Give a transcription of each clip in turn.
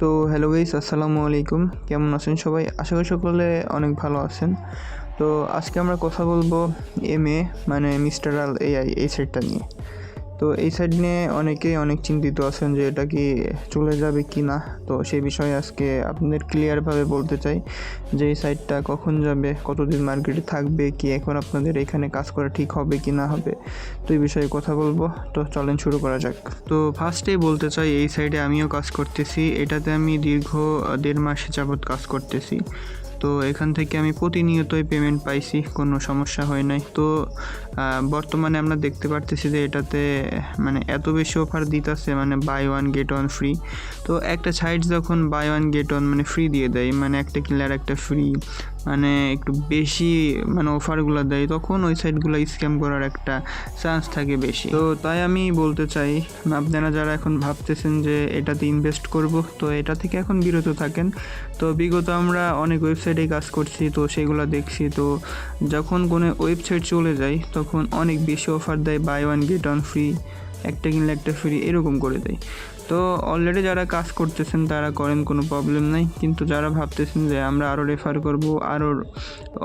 তো hello guys আসসালামু আলাইকুম। কেমন আছেন সবাই? আশা করি সকলে অনেক ভালো আছেন। তো আজকে আমরা কথা বলব এম এ মানে মিস্টার আল এআই এই সেটটা নিয়ে। তো এই সাইড নিয়ে অনেকেই অনেক চিন্তিত আছেন যে এটা কি চলে যাবে কি না। তো সেই বিষয়ে আজকে আপনাদের ক্লিয়ারভাবে বলতে চাই যে এই সাইডটা কখন যাবে, কতদিন মার্কেটে থাকবে, কি এখন আপনাদের এখানে কাজ করা ঠিক হবে কি না হবে, তো এই বিষয়ে কথা বলব। তো চলেন শুরু করা যাক। তো ফার্স্টেই বলতে চাই এই সাইডে আমিও কাজ করতেছি, এটাতে আমি দীর্ঘ দেড় মাস যাবৎ কাজ করতেছি। তো এখান থেকে আমি প্রতিনিয়তই পেমেন্ট পাইছি, কোনো সমস্যা হয় নাই। তো বর্তমানে আমরা দেখতে পারতেছি যে এটাতে মানে এত বেশি অফার দিতেছে মানে buy one get one free তো একটা সাইট যখন বাই ওয়ান গেট ওয়ান মানে ফ্রি দিয়ে দেয় মানে একটা কিনলে একটা ফ্রি মানে একটু বেশি মানে অফারগুলো দেয়, তখন ওই সাইটগুলো স্ক্যাম করার একটা চান্স থাকে বেশি। তো তাই আমি বলতে চাই, আপনারা যারা এখন ভাবতেছেন যে এটাতে ইনভেস্ট করব, তো এটা থেকে এখন বিরত থাকেন। তো বিগত আমরা অনেক ওয়েবসাইটে কাজ করছি, তো সেগুলো দেখছি, তো যখন কোনো ওয়েবসাইট চলে যায়, তখন অনেক বেশি অফার দেয় buy one get one free একটা কিনলে একটা ফ্রি এরকম করে দেয়। তো অলরেডি যারা কাজ করতেছেন, তারা করেন, কোনো প্রবলেম নাই। কিন্তু যারা ভাবতেছেন যে আমরা আরও রেফার করব আরও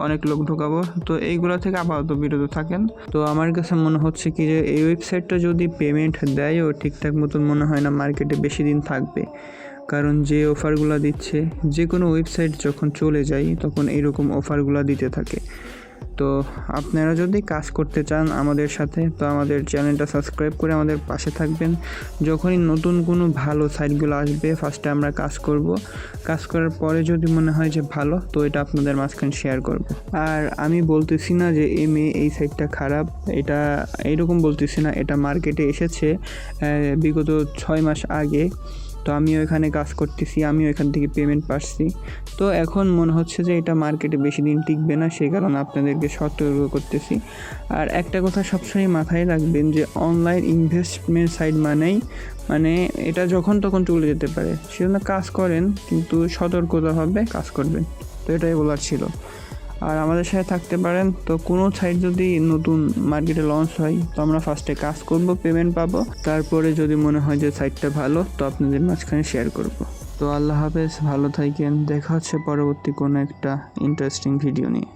অনেক লোক ঢোকাবো, তো এইগুলো থেকে আপাতত বিরত থাকেন। তো আমার কাছে মনে হচ্ছে কি যে এই ওয়েবসাইটটা যদি পেমেন্ট দেয়ও, ঠিকঠাক মতন মনে হয় না মার্কেটে বেশি দিন থাকবে। কারণ যে অফারগুলো দিচ্ছে যে কোনো ওয়েবসাইট যখন চলে যায়, তখন এইরকম অফারগুলো দিতে থাকে। তো আপনারা যদি কাজ করতে চান আমাদের সাথে, তো আমাদের চ্যানেলটা সাবস্ক্রাইব করে আমাদের পাশে থাকবেন। যখনই নতুন কোনো ভালো সাইটগুলো আসবে ফার্স্টে আমরা কাজ করব। কাজ করার পরে যদি মনে হয় যে ভালো, তো এটা আপনাদের মাঝখানে শেয়ার করব। আর আমি বলতেছি না যে এম এ এই সাইটটা খারাপ, এটা এইরকম বলতেছি না, এটা মার্কেটে এসেছে বিগত ছয় মাস আগে। তো আমিও এখানে কাজ করতেছি, আমিও এখান থেকে পেমেন্ট পাচ্ছি তো এখন মনে হচ্ছে যে এটা মার্কেটে বেশি দিন টিকবে না, সেই কারণে আপনাদেরকে সতর্ক করতেছি। আর একটা কথা সবসময় মাথায় রাখবেন যে অনলাইন ইনভেস্টমেন্ট সাইট মানেই মানে এটা যখন তখন চলে যেতে পারে। সেজন্য কাজ করেন, কিন্তু সতর্কতাভাবে কাজ করবেন। তো এটাই বলার ছিল। আর আমাদের সাথে থাকতে পারেন। তো কোনো সাইট যদি নতুন মার্কেটে লঞ্চ হয়, তো আমরা ফার্স্টে কাজ করব পেমেন্ট পাবো। তারপরে যদি মনে হয় যে সাইটটা ভালো, তো আপনাদের মাঝখানে শেয়ার করব। তো আল্লাহ হাফেজ, ভালো থাকেন। দেখা হচ্ছে পরবর্তী কোনো একটা ইন্টারেস্টিং ভিডিও নিয়ে।